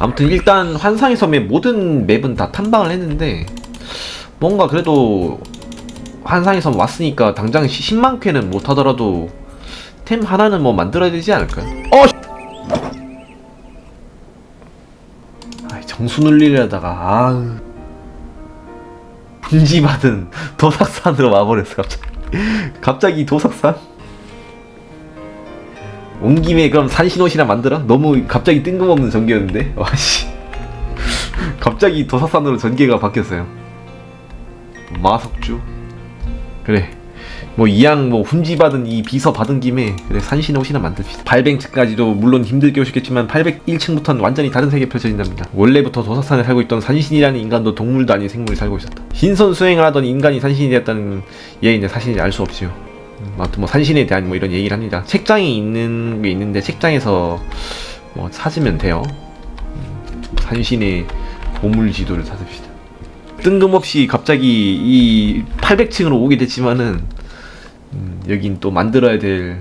아무튼 일단 환상의 섬의 모든 맵은 다 탐방을 했는데 뭔가 그래도 환상의 섬 왔으니까 당장 10만 쾌는 못 하더라도 템 하나는 뭐 만들어야 되지 않을까요? 어! 씨! 아이, 정수 눌리려다가 아우 분지받은 도삭산으로 와버렸어 갑자기 갑자기 도삭산? 온 김에 그럼 산신옷이나 만들어? 너무 갑자기 뜬금없는 전개였는데? 와씨. 갑자기 도사산으로 전개가 바뀌었어요. 마석주. 그래. 뭐 이양 뭐 훈지받은 이 비서 받은 김에 그래 산신옷이나 만듭시다. 800층까지도 물론 힘들게 오셨겠지만 801층부터는 완전히 다른 세계 펼쳐진답니다. 원래부터 도사산에 살고 있던 산신이라는 인간도 동물도 아닌 생물이 살고 있었다. 신선 수행을 하던 인간이 산신이 되었다는 얘기는 사실인지 알 수 없지요. 음, 아무튼 뭐 산신에 대한 뭐 이런 얘기를 합니다. 책장에 있는 게 있는데 책장에서 뭐 찾으면 돼요. 음, 산신의 보물 지도를 찾읍시다. 뜬금없이 갑자기 이 800층으로 오게 됐지만은 음, 여긴 또 만들어야 될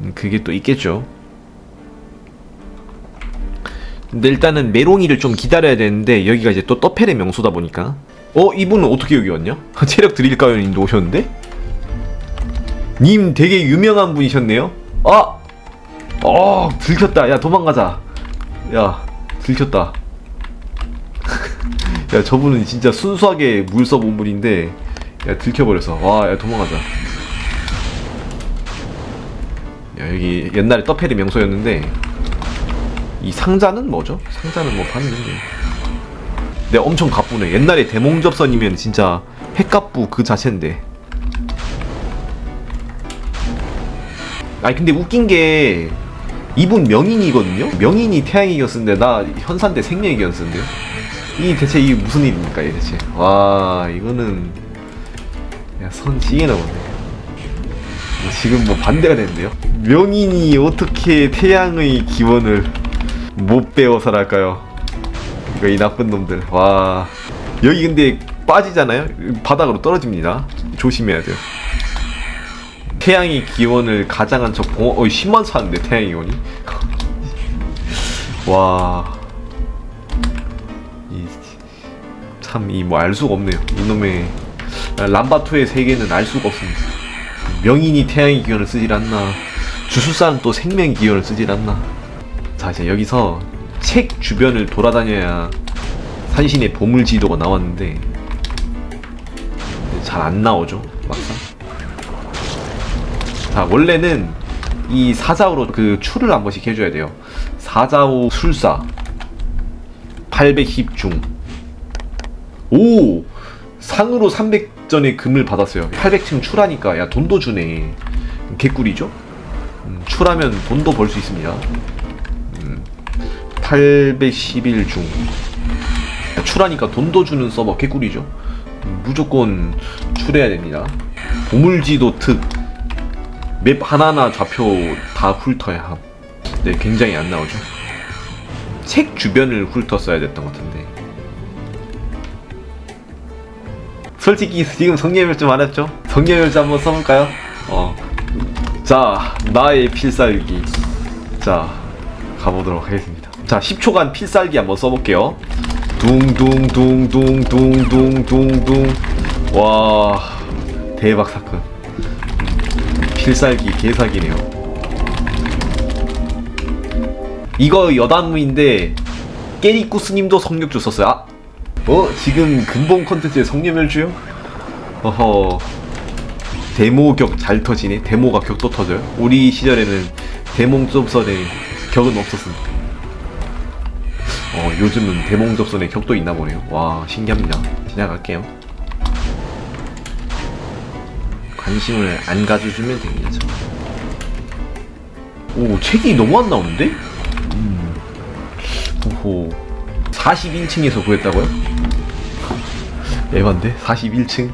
음, 그게 또 있겠죠. 근데 일단은 메롱이를 좀 기다려야 되는데 여기가 이제 또 떠펠의 명소다 보니까 어 이분은 어떻게 여기 왔냐? 체력 드릴까요 님도 오셨는데? 님 되게 유명한 분이셨네요. 아, 어, 들켰다. 야 도망가자. 야 들켰다. 야 저분은 진짜 순수하게 물섭 온 분인데 야 들켜버렸어. 와, 야 도망가자. 야 여기 옛날에 떠페리 명소였는데 이 상자는 뭐죠? 상자는 뭐 봤는데. 내 엄청 가쁘네. 옛날에 대몽접선이면 진짜 핵가부 그 자체인데. 아니 근데 웃긴 게 이분 명인이거든요. 명인이 태양이겼는데 나 현산대 생명이겼는데요. 이 대체 이 무슨 일입니까 이 대체? 와 이거는 야선 찌개나 보네. 뭐 지금 뭐 반대가 됐는데요. 명인이 어떻게 태양의 기원을 못 배워서랄까요? 이 나쁜 놈들. 와 여기 근데 빠지잖아요. 바닥으로 떨어집니다. 조심해야 돼요. 태양의 기원을 가장한 저 봉, 어, 10만 차는데 태양의 기원이? 와. 이, 참, 이 뭐 알 수가 없네요. 이놈의 람바토의 세계는 알 수가 없습니다. 명인이 태양의 기원을 쓰질 않나. 주술사는 또 생명 기원을 쓰질 않나. 자, 이제 여기서 책 주변을 돌아다녀야 산신의 보물 지도가 나왔는데 잘 안 나오죠, 막상. 자 원래는 이 사자우로 그 추를 한 번씩 해줘야 돼요. 사자우 술사 810 중. 오! 상으로 300전의 금을 받았어요. 800층 추라니까. 야 돈도 주네. 개꿀이죠? 음, 추라면 돈도 벌 수 있습니다. 음, 811중. 추라니까 돈도 주는 서버 개꿀이죠? 음, 무조건 출해야 됩니다. 보물지도 특 맵 하나하나 좌표 다 훑어야 함. 네, 굉장히 안 나오죠. 책 주변을 훑었어야 됐던 것 같은데. 솔직히 지금 알았죠? 성녀멸 좀 한번 써볼까요? 어. 자, 나의 필살기. 자, 가보도록 하겠습니다. 자, 10초간 필살기 한번 써볼게요. 둥둥둥둥둥둥둥둥. 와, 대박 사건. 필살기 개사기네요. 이거 여단무인데 깨리꾸스님도 성격주 썼어요. 아, 어 지금 근본 컨텐츠에 성녀멸주요? 어허 데모 격 잘 터지네. 데모가 격도 터져요. 우리 시절에는 데몽접선에 격은 없었습니다. 어 요즘은 데몽접선에 격도 있나 보네요. 와 신기합니다. 지나갈게요. 관심을 안 가져주면 되겠죠. 오, 책이 너무 안 나오는데? 음. 오호. 41층에서 구했다고요? 에반데? 41층?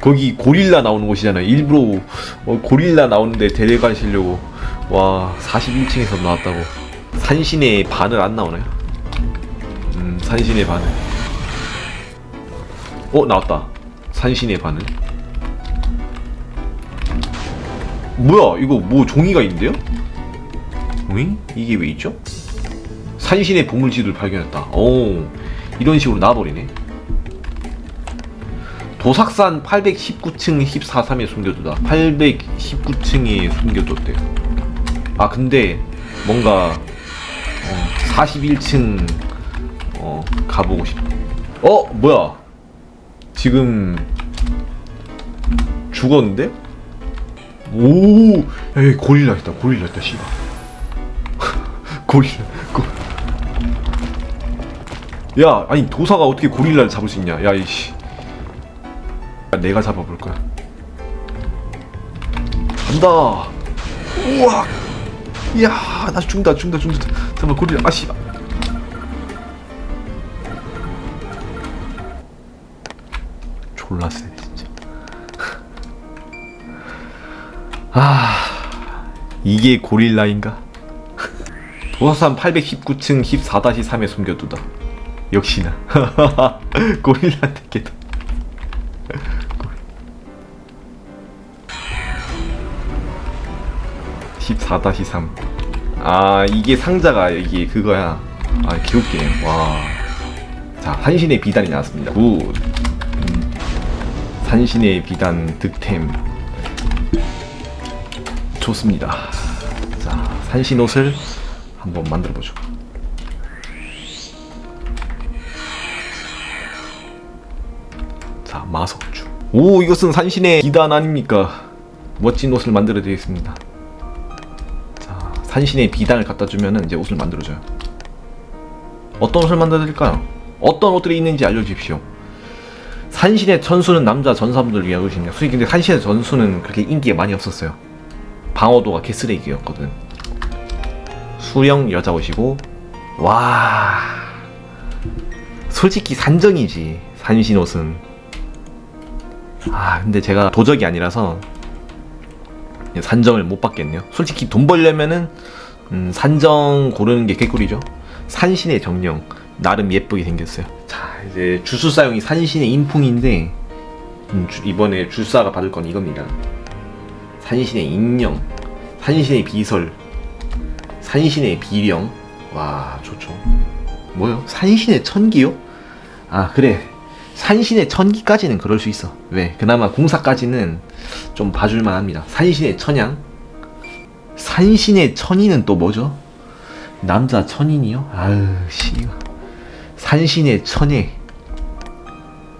거기 고릴라 나오는 곳이잖아요. 일부러 어, 고릴라 나오는데 데려가시려고. 와, 41층에서 나왔다고. 산신의 반을 안 나오나요? 음, 산신의 반을. 어, 나왔다. 산신의 반을. 뭐야 이거 뭐 종이가 있는데요? 응? 이게 왜 있죠? 산신의 보물지도를 발견했다. 오, 이런 식으로 나와버리네. 도삭산 819층 14삼에 숨겨두다. 819층에 숨겨뒀대요. 아 근데 뭔가 어, 41층 어, 가보고 싶. 어 뭐야? 지금 죽었는데? 오, 에이 고릴라 있다. 고릴라 있다. 씨발. 고릴라. 고... 야, 아니 도사가 어떻게 고릴라를 잡을 수 있냐? 야, 이씨. 야, 내가 잡아볼 거야. 간다. 우와. 이야, 나 죽는다, 죽는다, 죽는다. 잠깐만 고릴라. 아 씨발. 아, 이게 고릴라인가? 도화산 819층 14-3에 숨겨두다. 역시나 고릴라한테 깨다. 14-3. 아 이게 상자가 이게 그거야. 아 귀엽게. 와. 자 한신의 비단이 나왔습니다. 굿. 음, 산신의 비단 득템. 좋습니다. 자 산신 옷을 한번 만들어 보죠. 자 마석주. 오 이것은 산신의 비단 아닙니까? 멋진 옷을 만들어 드리겠습니다. 자 산신의 비단을 갖다 주면은 이제 옷을 만들어 줘요. 어떤 옷을 만들어 드릴까요? 어떤 옷들이 있는지 알려 주십시오. 산신의 전수는 남자 전사분들을 위한 옷입니다. 솔직히 근데 산신의 전수는 그렇게 인기가 많이 없었어요. 방어도가 개쓰레기였거든. 수령 여자 옷이고 와 솔직히 산정이지 산신 옷은 아 근데 제가 도적이 아니라서 산정을 못 받겠네요. 솔직히 돈 벌려면은 음, 산정 고르는 게 개꿀이죠. 산신의 정령 나름 예쁘게 생겼어요. 자 이제 주술사용이 산신의 인풍인데 음, 주- 이번에 주사가 받을 건 이겁니다. 산신의 인령, 산신의 비설, 산신의 비령. 와 좋죠. 뭐요? 산신의 천기요? 아 그래. 산신의 천기까지는 그럴 수 있어. 왜? 그나마 궁사까지는 좀 봐줄만 합니다. 산신의 천양. 산신의 천이는 또 뭐죠? 남자 천인이요? 아유 씨. 산신의 천에.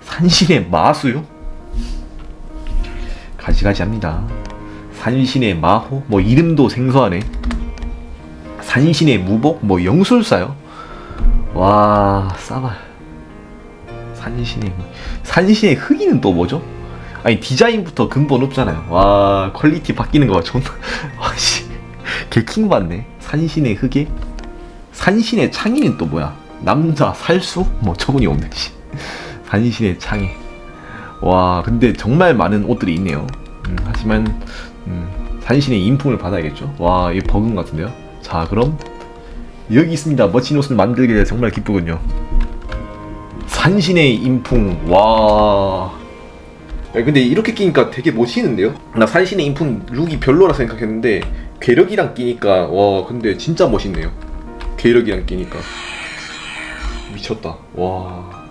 산신의 마수요? 가지가지합니다. 산신의 마호? 뭐 이름도 생소하네. 산신의 무복? 뭐 영술사요? 와 싸발. 산신의 산신의 흑이는 또 뭐죠? 아니 디자인부터 근본 없잖아요. 와 퀄리티 바뀌는 거 존나 와씨 개킹 받네. 산신의 흑에 산신의 창의는 또 뭐야? 남자 살수? 뭐 처분이 없네. 씨. 산신의 창의. 와 근데 정말 많은 옷들이 있네요. 음, 하지만 음, 산신의 인품을 받아야겠죠. 와 이거 버금 같은데요. 자 그럼 여기 있습니다. 멋진 옷을 만들게 정말 기쁘군요. 산신의 인풍 와. 야, 근데 이렇게 끼니까 되게 멋있는데요? 나 산신의 인풍 룩이 별로라 생각했는데 괴력이랑 끼니까 와 근데 진짜 멋있네요. 괴력이랑 끼니까 미쳤다. 와.